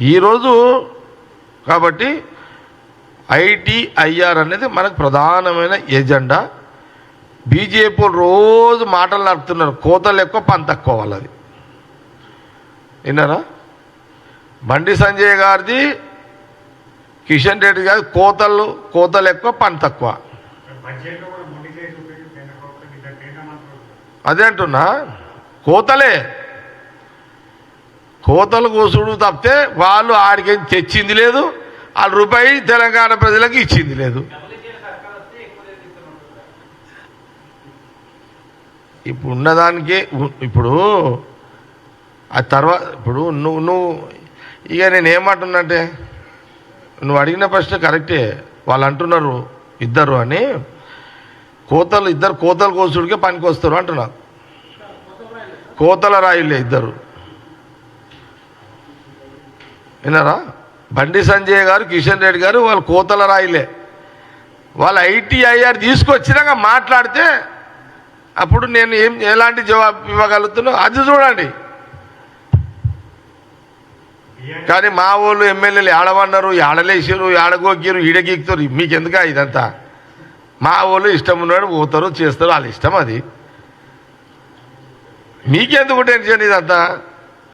ఈరోజు కాబట్టి ఐటీఐఆర్ అనేది మనకు ప్రధానమైన ఎజెండా. బీజేపీ రోజు మాటలు నడుపుతున్నారు. కోతలు ఎక్కువ పని తక్కువ వాళ్ళది. విన్నారా? బండి సంజయ్ గారిది కిషన్ రెడ్డి గారి కోతలు కోతలు ఎక్కువ పని తక్కువ. బడ్జెట్లో కూడా మొండి చేసి చూపించి కేంద్ర ప్రభుత్వం ఇద్దరు కేంద్ర మంత్రులు. అదే అంటున్నా. కోతలే. కోతలు కోసుడు తప్పితే వాళ్ళు ఆడికి తెచ్చింది లేదు. వాళ్ళ రూపాయి తెలంగాణ ప్రజలకు ఇచ్చింది లేదు. ఇప్పుడు ఉన్నదానికే ఇప్పుడు ఆ తర్వాత ఇప్పుడు నువ్వు నువ్వు ఇక నేను ఏమంటున్నంటే నువ్వు అడిగిన ప్రశ్న కరెక్టే. వాళ్ళు అంటున్నారు ఇద్దరు అని. కోతలు ఇద్దరు కోతలు కోసుడికే పనికి వస్తారు అంటున్నారు. కోతల రాయులే ఇద్దరు. విన్నారా? బండి సంజయ్ గారు కిషన్ రెడ్డి గారు వాళ్ళు కోతల రాయిలే. వాళ్ళు ఐటీఐఆర్ తీసుకొచ్చినాక మాట్లాడితే అప్పుడు నేను ఏం ఎలాంటి జవాబు ఇవ్వగలుగుతున్నా? అది చూడండి. కానీ మా వాళ్ళు ఎమ్మెల్యేలు ఏడవన్నారు ఏడలేసారు ఏడగోక్కారు ఈడగీక్తారు. మీకెందుకా ఇదంతా? మా వాళ్ళు ఇష్టం ఉన్నాడు పోతారు చేస్తారు వాళ్ళ ఇష్టం అది. మీకెందుకు టెన్షన్ ఇదంతా?